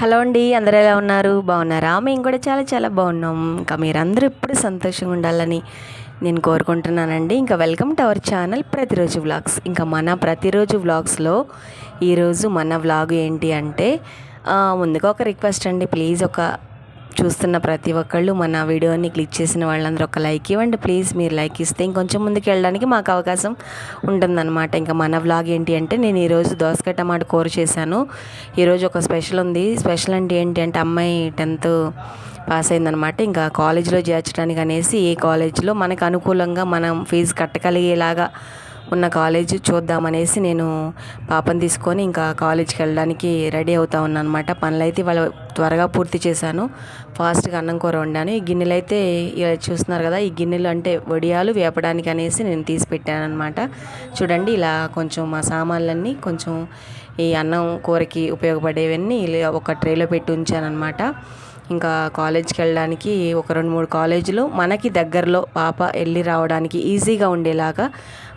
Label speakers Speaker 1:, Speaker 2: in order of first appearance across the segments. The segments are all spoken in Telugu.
Speaker 1: హలో అండి అందరూ ఎలా ఉన్నారు? బాగున్నారా? మేము కూడా చాలా చాలా బాగున్నాం. ఇంకా మీరందరూ ఎప్పుడు సంతోషంగా ఉండాలని నేను కోరుకుంటున్నానండి. ఇంకా వెల్కమ్ టు అవర్ ఛానల్ ప్రతిరోజు వ్లాగ్స్. ఇంకా మన ప్రతిరోజు వ్లాగ్స్లో ఈరోజు మన వ్లాగ్ ఏంటి అంటే ముందుగా ఒక రిక్వెస్ట్ అండి. ప్లీజ్ ఒక చూస్తున్న ప్రతి ఒక్కళ్ళు మన వీడియోని క్లిక్ చేసిన వాళ్ళందరూ ఒక లైక్ ఇవ్వండి. ప్లీజ్ మీరు లైక్ ఇస్తే ఇంకొంచెం ముందుకు వెళ్ళడానికి మాకు అవకాశం ఉంటుందన్నమాట. ఇంకా మన వ్లాగ్ ఏంటి అంటే నేను ఈరోజు దోసకాయ టమాటా కూర చేశాను. ఈరోజు ఒక స్పెషల్ ఉంది. స్పెషల్ అంటే ఏంటి అంటే అమ్మాయి టెన్త్ పాస్ అయిందనమాట ఇంకా కాలేజీలో చేర్చడానికి అనేసి ఏ కాలేజీలో మనకు అనుకూలంగా మనం ఫీజు కట్టగలిగేలాగా ఉన్న కాలేజ్ చూద్దామనేసి నేను పాపం తీసుకొని ఇంకా కాలేజ్కి వెళ్ళడానికి రెడీ అవుతా ఉన్నాను అనమాట పనులు అయితే వాళ్ళ త్వరగా పూర్తి చేశాను. ఫాస్ట్గా అన్నం కూర వండాను. ఈ గిన్నెలు అయితే చూస్తున్నారు కదా ఈ గిన్నెలు అంటే వడియాలు వేపడానికి అనేసి నేను తీసి పెట్టాను అనమాట చూడండి ఇలా కొంచెం మా సామాన్లన్నీ కొంచెం ఈ అన్నం కూరకి ఉపయోగపడేవన్నీ ఒక ట్రేలో పెట్టి ఉంచాను అనమాట ఇంకా కాలేజ్కి వెళ్ళడానికి ఒక రెండు మూడు కాలేజీలు మనకి దగ్గరలో పాప వెళ్ళి రావడానికి ఈజీగా ఉండేలాగా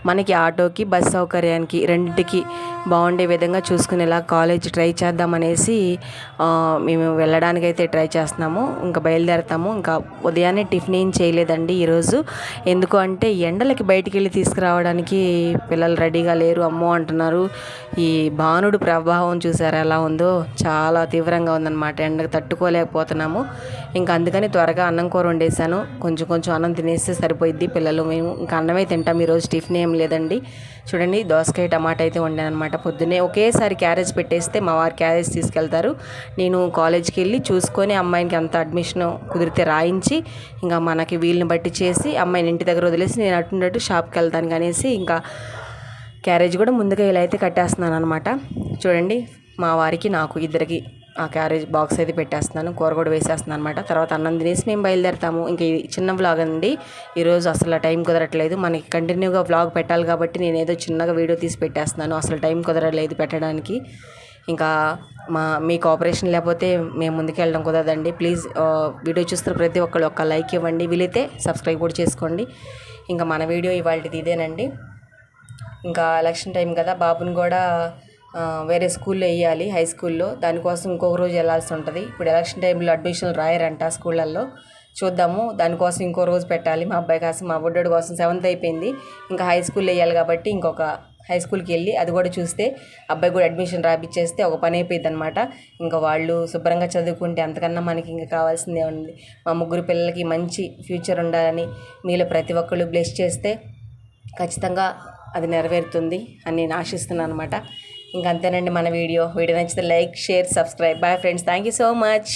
Speaker 1: మనకి ఆటోకి బస్ సౌకర్యానికి రెండింటికి బాగుండే విధంగా చూసుకునేలా కాలేజ్ ట్రై చేద్దామనేసి మేము వెళ్ళడానికైతే ట్రై చేస్తున్నాము. ఇంకా బయలుదేరుతాము. ఇంకా ఉదయాన్నే టిఫిన్ ఏం చేయలేదండి ఈరోజు. ఎందుకు అంటే ఎండలకి బయటికి వెళ్ళి తీసుకురావడానికి పిల్లలు రెడీగా లేరు. అమ్మో అంటున్నారు. ఈ భానుడు ప్రభావం చూసారు ఎలా ఉందో? చాలా తీవ్రంగా ఉందన్నమాట. ఎండకు తట్టుకోలేకపోతున్నాము. ఇంకా అందుకని త్వరగా అన్నం కూర వండేసాను కొంచెం కొంచెం అన్నం తినేస్తే సరిపోయిద్ది పిల్లలు. మేము ఇంకా అన్నమే తింటాం ఈరోజు టిఫిన్ ఏం లేదండి. చూడండి దోసకాయ టమాటా అయితే వండాను అనమాట పొద్దున్నే ఒకేసారి క్యారేజ్ పెట్టేస్తే మా వారు క్యారేజ్ తీసుకెళ్తారు. నేను కాలేజ్కి వెళ్ళి చూసుకొని అమ్మాయికి అంత అడ్మిషన్ కుదిరితే రాయించి ఇంకా మనకి వీలుని బట్టి చేసి అమ్మాయిని ఇంటి దగ్గర వదిలేసి నేను అటుండట్టు షాప్కి వెళ్తాను అనేసి ఇంకా క్యారేజ్ కూడా ముందుగా ఇలా అయితే కట్టేస్తున్నాను అనమాట చూడండి మా వారికి నాకు ఇద్దరికి ఆ క్యారేజ్ బాక్స్ అయితే పెట్టేస్తున్నాను కూర కూడా వేసేస్తున్నాను అనమాట తర్వాత అన్నం తినేసి మేము బయలుదేరుతాము. ఇంక ఇది చిన్న వ్లాగ్ అండి. ఈరోజు అసలు టైం కుదరట్లేదు. మనకి కంటిన్యూగా వ్లాగ్ పెట్టాలి కాబట్టి నేను ఏదో చిన్నగా వీడియో తీసి పెట్టేస్తున్నాను. అసలు టైం కుదరలేదు పెట్టడానికి. ఇంకా మా మీ కోఆపరేషన్ లేకపోతే మేము ముందుకెళ్ళడం కుదరదండి. ప్లీజ్ వీడియో చూస్తున్న ప్రతి ఒక్కళ్ళు ఒక లైక్ ఇవ్వండి. వీలైతే సబ్స్క్రైబ్ కూడా చేసుకోండి. ఇంకా మన వీడియో ఇవాళది ఇదేనండి. ఇంకా ఎలక్షన్ టైం కదా. బాబుని కూడా వేరే స్కూల్లో వేయాలి హై స్కూల్లో. దానికోసం ఇంకొక రోజు వెళ్ళాల్సి ఉంటుంది. ఇప్పుడు ఎలక్షన్ టైంలో అడ్మిషన్లు రాయరంట స్కూళ్ళల్లో. చూద్దాము. దానికోసం ఇంకో రోజు పెట్టాలి. మా అబ్బాయి కోసం మా బుడ్డోడి కోసం సెవెంత్ అయిపోయింది. ఇంకా హై స్కూల్లో వేయాలి కాబట్టి ఇంకొక హై స్కూల్కి వెళ్ళి అది కూడా చూస్తే అబ్బాయి కూడా అడ్మిషన్ రాపిచ్చేస్తే ఒక పని అయిపోయింది అనమాట ఇంకా వాళ్ళు శుభ్రంగా చదువుకుంటే అంతకన్నా మనకి ఇంకా కావాల్సిందే ఉంది. మా ముగ్గురు పిల్లలకి మంచి ఫ్యూచర్ ఉండాలని మీలో ప్రతి ఒక్కళ్ళు బ్లెస్ చేస్తే ఖచ్చితంగా అది నెరవేరుతుంది అని నేను ఆశిస్తున్నాను అనమాట ఇంకంతేనండి మన వీడియో. వీడియో నచ్చితే like share subscribe. Bye friends thank you so much